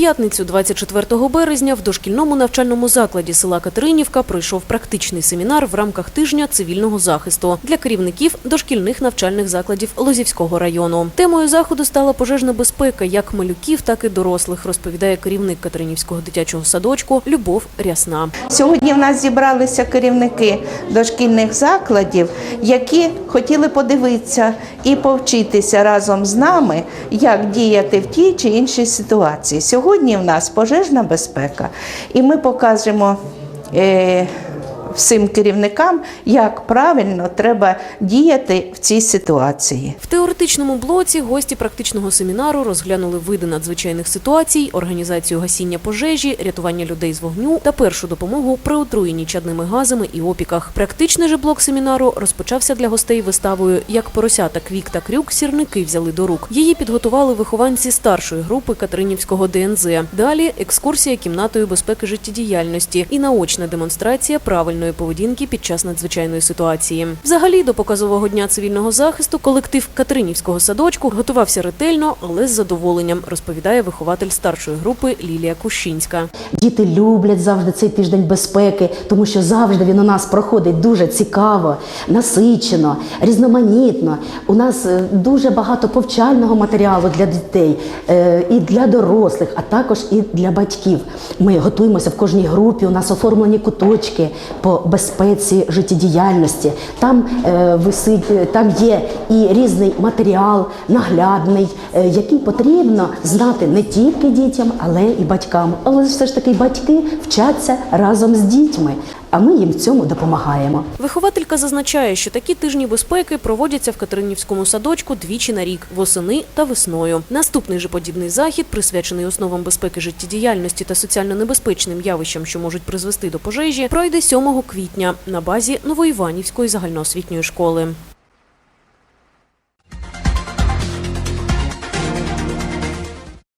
п'ятницю, 24 березня, в дошкільному навчальному закладі села Катеринівка пройшов практичний семінар в рамках тижня цивільного захисту для керівників дошкільних навчальних закладів Лозівського району. Темою заходу стала пожежна безпека як малюків, так і дорослих, розповідає керівник Катеринівського дитячого садочку Любов Рясна. Сьогодні в нас зібралися керівники дошкільних закладів, які хотіли подивитися і повчитися разом з нами, як діяти в тій чи іншій ситуації. Сьогодні в нас пожежна безпека, і ми покажемо. Всім керівникам, як правильно треба діяти в цій ситуації. В теоретичному блоці гості практичного семінару розглянули види надзвичайних ситуацій, організацію гасіння пожежі, рятування людей з вогню та першу допомогу при отруєнні чадними газами і опіках. Практичний же блок семінару розпочався для гостей виставою Як поросята Квік та Крюк сірники взяли до рук. Її підготували вихованці старшої групи Катеринівського ДНЗ. Далі екскурсія кімнатою безпеки життєдіяльності і наочна демонстрація правильної поведінки під час надзвичайної ситуації. Взагалі, до показового дня цивільного захисту колектив Катеринівського садочку готувався ретельно, але з задоволенням, розповідає вихователь старшої групи Лілія Кущинська. Діти люблять завжди цей тиждень безпеки, тому що завжди він у нас проходить дуже цікаво, насичено, різноманітно. У нас е, дуже багато повчального матеріалу для дітей е, і для дорослих, а також і для батьків. Ми готуємося в кожній групі. У нас оформлені куточки по безпеці життєдіяльності. Там е, висить, е, там є і різний матеріал, наглядний, е, який потрібно знати не тільки дітям, але і батькам. Але все ж таки батьки вчаться разом з дітьми, а ми їм в цьому допомагаємо. Вихователька зазначає, що такі тижні безпеки проводяться в Катеринівському садочку двічі на рік восени та весною. Наступний же подібний захід, присвячений основам безпеки життєдіяльності та соціально небезпечним явищам, що можуть призвести до пожежі, пройде 7 квітня на базі Новоіванівської загальноосвітньої школи.